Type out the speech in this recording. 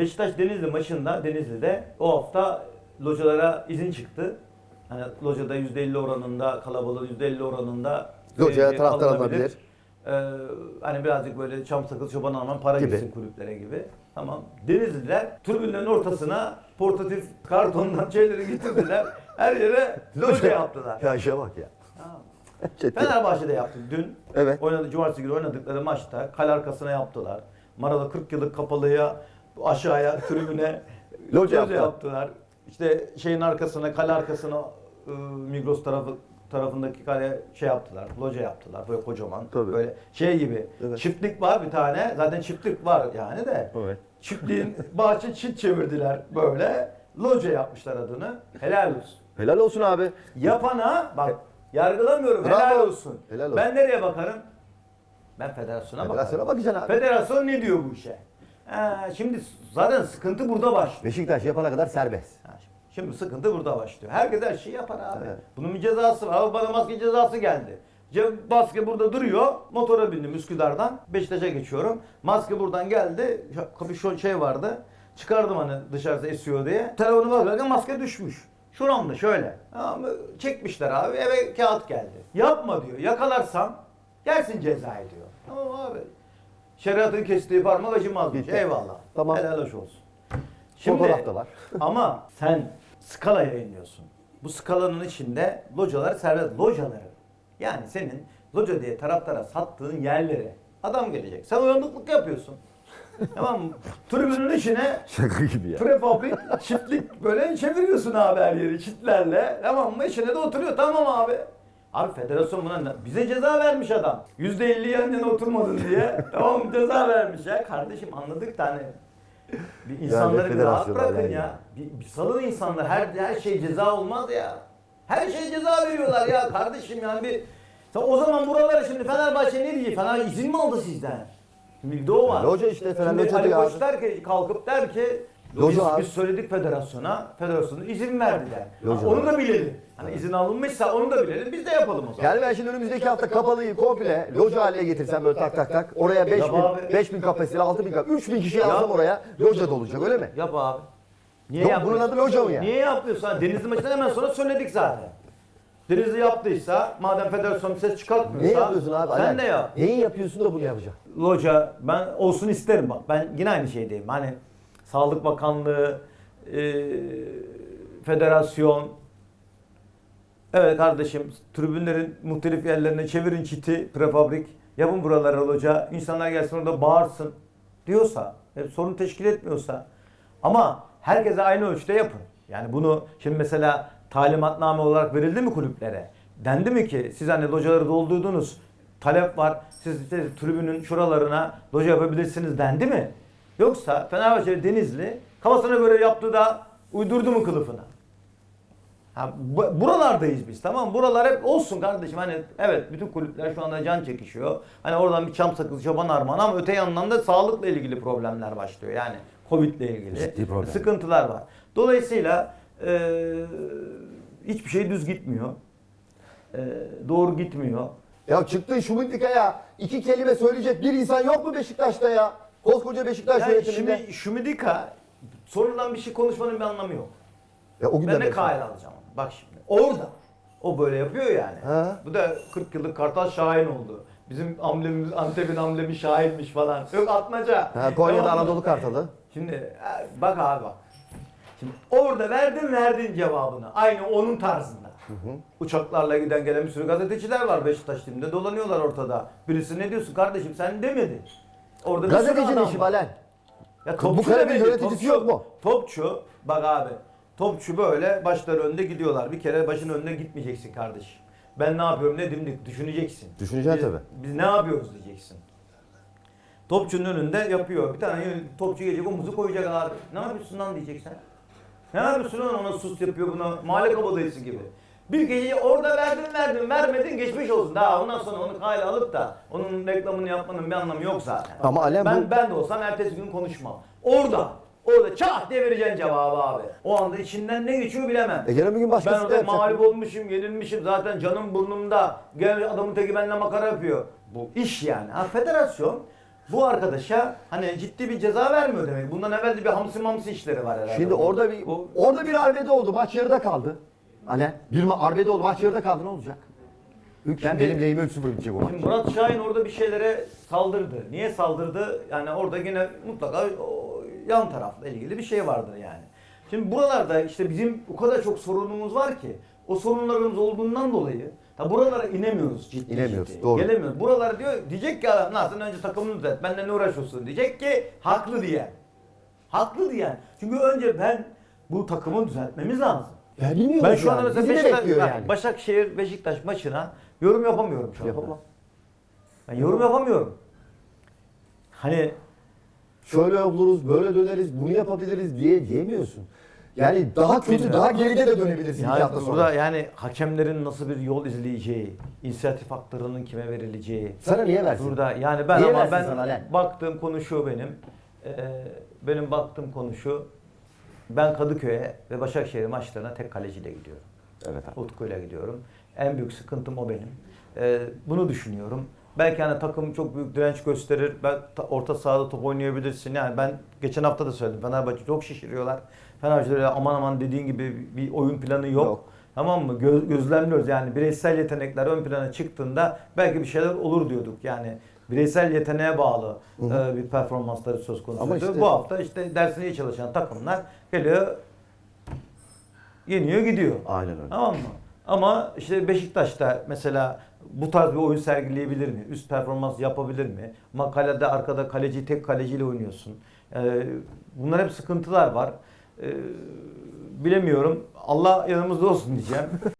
Beşiktaş Denizli maçında Denizli'de o hafta localara izin çıktı. Hani locada %50 oranında kalabalığın %50 oranında Locaya seyirci taraftar alınabilir. Ee, hani birazcık böyle çam sakız çoban alman para Gibi. gitsin kulüplere gibi. Tamam. Denizliler tribünlerin ortasına portatif kartondan şeyleri getirdiler. Her yere loca yaptılar. Ya işe bak ya. Tamam. Fenerbahçe'de yaptı dün. Evet. Oynadı, cumartesi günü oynadıkları maçta kale arkasına yaptılar. Marada 40 yıllık kapalıya aşağıya tribüne Loca yaptılar. yaptılar. İşte şeyin arkasına, kale arkasına ıı, Migros tarafı tarafındaki kale şey yaptılar, loca yaptılar böyle kocaman. Tabii. Böyle şey gibi. Evet. Çiftlik var bir tane. Zaten çiftlik var yani de. Evet. Çiftliğin bahçe çit çevirdiler böyle. Loca yapmışlar adını. Helal olsun. Helal olsun abi. Yapana bak yargılamıyorum Bravo. helal olsun. Helal olsun. Ben nereye bakarım? Ben federasyona, Federasyona bakarım. bakacaksın abi. Federasyon ne diyor bu işe? Ha, şimdi zaten sıkıntı burada başlıyor. Beşiktaş yapana kadar serbest. Ha, Şimdi sıkıntı burada başlıyor. Herkes her şeyi yapar abi. Evet. Bunun bir cezası var. Bana maske cezası geldi. Ce- Maske burada duruyor. Motora bindim Üsküdar'dan. Beşiktaş'a geçiyorum. Maske buradan geldi. Şu- Şu şey vardı. Çıkardım hani dışarıda esiyor diye. Telefonu bakarken maske düşmüş. Şuramda şöyle. Tamam mı? Çekmişler abi. Eve kağıt geldi. Yapma diyor. Yakalarsam yersin cezayı diyor. Tamam abi. Şeriatın kestiği parmak acımazmış. Bitti. Eyvallah. Tamam. Helal hoş olsun. Fotoğraf da var. ama sen skala yayınlıyorsun. Bu skalanın içinde localar serbest. Locaları. Yani senin loca diye taraftara sattığın yerlere adam gelecek. Sen uyanıklık yapıyorsun. tamam mı? Tribünün içine Şaka gibi ya. prefabrik çiftlik böyle çeviriyorsun abi her yeri çitlerle. Tamam mı? İçine de oturuyor. Tamam abi. Abi federasyon buna bize ceza vermiş adam. %50 yan yana oturmadın diye. tamam? Ceza vermiş ya. Kardeşim anladık da hani bir insanları bir rahat bırakın yani. ya. Bir, bir salın insanlar. Her her şey ceza olmaz ya. Her şey ceza veriyorlar ya kardeşim yani bir Sen o zaman buralara şimdi Fenerbahçe ne diyecek? Fener izin mi aldı sizden? Şimdi bir de o var. Loca işte, Fener loca Ali Koç der ki kalkıp der ki Loca biz, abi. biz söyledik federasyona. Federasyona izin verdiler. Loca Ha, onu da bilelim. Hani izin alınmışsa onu da bilelim. Biz de yapalım o zaman. Yani ben şimdi önümüzdeki hafta kapalıyı komple loca haline getirsem böyle tak tak tak. Oraya 5000 abi. 5000 kapasiteli 6000 kapasiteli 3000 kişi alsam oraya loca dolacak öyle mi? Yap abi. Niye Yok, yapmıyorsun? bunun adı loca mı yani? Niye yapıyorsun? Hani Denizli maçından hemen sonra söyledik zaten. Denizli yaptıysa, madem federasyon ses çıkartmıyorsa... Ne yapıyorsun abi? Sen Alen? de yap. Neyi yapıyorsun da bunu yapacaksın? Loca, ben olsun isterim bak. Ben yine aynı şeydeyim. Hani Sağlık Bakanlığı, e, federasyon... Evet kardeşim, tribünlerin muhtelif yerlerine çevirin çiti, prefabrik. Yapın buralara loca. İnsanlar gelsin orada bağırsın diyorsa, e, sorun teşkil etmiyorsa. Ama herkese aynı ölçüde yapın. Yani bunu şimdi mesela talimatname olarak verildi mi kulüplere? Dendi mi ki siz hani locaları doldurdunuz, talep var, siz işte tribünün şuralarına loca yapabilirsiniz dendi mi? Yoksa Fenerbahçe Denizli kafasına göre yaptı da uydurdu mu kılıfına? Ha, bu- buralardayız biz tamam? Buralar hep olsun kardeşim. Hani evet bütün kulüpler şu anda can çekişiyor. Hani oradan bir çam sakız çoban armağan ama öte yandan da sağlıkla ilgili problemler başlıyor. Yani Covid ile ilgili sıkıntılar var. Dolayısıyla eee, hiçbir şey düz gitmiyor. Eee, doğru gitmiyor. Ya çıktın Şumidika'ya iki kelime söyleyecek bir insan yok mu Beşiktaş'ta ya? Koskoca Beşiktaş Yani yönetiminde. şimdi Şumidika sonradan bir şey konuşmanın bir anlamı yok. ya o gün Ben de kail alacağım. Bak şimdi. Orada. O böyle yapıyor yani. Ha. Bu da 40 yıllık Kartal Şahin oldu. Bizim amblemimiz, Antep'in amblemi Şahin'miş falan. Yok atmaca. Ha, Konya'da Tamam? Anadolu Kartalı. Şimdi e, bak abi bak. Şimdi orada verdin verdin cevabını. Aynı onun tarzında. Uçaklarla giden gelen bir sürü gazeteciler var Beşiktaş. Dolanıyorlar ortada. Birisi ne diyorsun kardeşim sen demedin. Orada bir sürü Gazetecinin adam işi var. Balen. Ya Bu kalemin demedi, yöneticisi yok mu? Topçu bak abi. Topçu böyle başları önde gidiyorlar. Bir kere başın önüne gitmeyeceksin kardeş. Ben ne yapıyorum ne dimdik düşüneceksin. Düşüneceksin biz, tabii. Biz ne yapıyoruz diyeceksin. Topçunun önünde yapıyor. Bir tane yön- topçu gelecek omuzu koyacak abi. Ne yapıyorsun lan diyeceksin. Ne yapıyorsun lan ona sus yapıyor buna mahalle kabadayısı gibi. Bir geceyi orada verdin verdin vermedin geçmiş olsun. Daha ondan sonra onu kayla alıp da onun reklamını yapmanın bir anlamı yok zaten. Ama Alem ben, bu- ben de olsam ertesi gün konuşmam. Orada. Orada çat diye vereceksin cevabı abi. O anda içinden ne geçiyor bilemem. E yarın bir gün başkası ben da orada yapacak. mağlup olmuşum, yenilmişim. Zaten canım burnumda. Gel adamın teki benimle makara yapıyor. Bu iş yani. Ha, federasyon bu arkadaşa hani ciddi bir ceza vermiyor demek. Bundan evvel de bir hamsi mamsi işleri var herhalde. Şimdi orada bir orada bir arbede oldu. Maç yarıda kaldı. Hani bir ma- arbede oldu. Maç yarıda kaldı. Ne olacak? Hükmen Şimdi- benim lehime 3-0 bitecek o maç. Şimdi Murat Şahin orada bir şeylere saldırdı. Niye saldırdı? Yani orada yine mutlaka o yan tarafla ilgili bir şey vardır yani. Şimdi buralarda işte bizim o kadar çok sorunumuz var ki o sorunlarımız olduğundan dolayı da buralara inemiyoruz ciddi İnemiyoruz, ciddi. doğru. Gelemiyoruz. Buralar diyor diyecek ki adam "Lan sen önce takımını düzelt. Benden ne uğraşıyorsun? Diyecek ki haklı diyen. Haklı diyen. Çünkü önce ben bu takımı düzeltmemiz lazım. Ya bilmiyoruz Ben şu anda yani. mesela Bizi de Beşiktaş, bekliyor yani. Başakşehir Beşiktaş maçına yorum yapamıyorum şu anda. Yapamam. Ben yorum yapamıyorum. Hani Şöyle oluruz, böyle döneriz, bunu yapabiliriz diye diyemiyorsun. Yani daha kötü, daha geride de dönebilirsin iki yani hafta sonra. burada yani hakemlerin nasıl bir yol izleyeceği, inisiyatif haklarının kime verileceği. Sana niye versin? Burada yani ben Niye ama versin ben sana lan? baktığım konu şu benim. Ee, benim baktığım konu şu. Ben Kadıköy'e ve Başakşehir maçlarına tek kaleciyle gidiyorum. Evet abi. Utku'yla gidiyorum. En büyük sıkıntım o benim. Ee, bunu düşünüyorum. Belki hani takım çok büyük direnç gösterir. Ben ta- orta sahada top oynayabilirsin. Yani ben geçen hafta da söyledim. Fenerbahçe çok şişiriyorlar. Fenerbahçe'de aman aman dediğin gibi bir oyun planı yok. Yok. Tamam mı? Gö- gözlemliyoruz yani bireysel yetenekler ön plana çıktığında belki bir şeyler olur diyorduk. Yani bireysel yeteneğe bağlı e, bir performansları söz konusu. Ama işte- Bu hafta işte dersine iyi çalışan takımlar geliyor yeniyor gidiyor. Aynen öyle. Tamam mı? Ama işte Beşiktaş'ta mesela bu tarz bir oyun sergileyebilir mi? Üst performans yapabilir mi? Ama kalede arkada kaleci tek kaleciyle oynuyorsun. Ee, bunlar hep sıkıntılar var. Ee, bilemiyorum. Allah yanımızda olsun diyeceğim.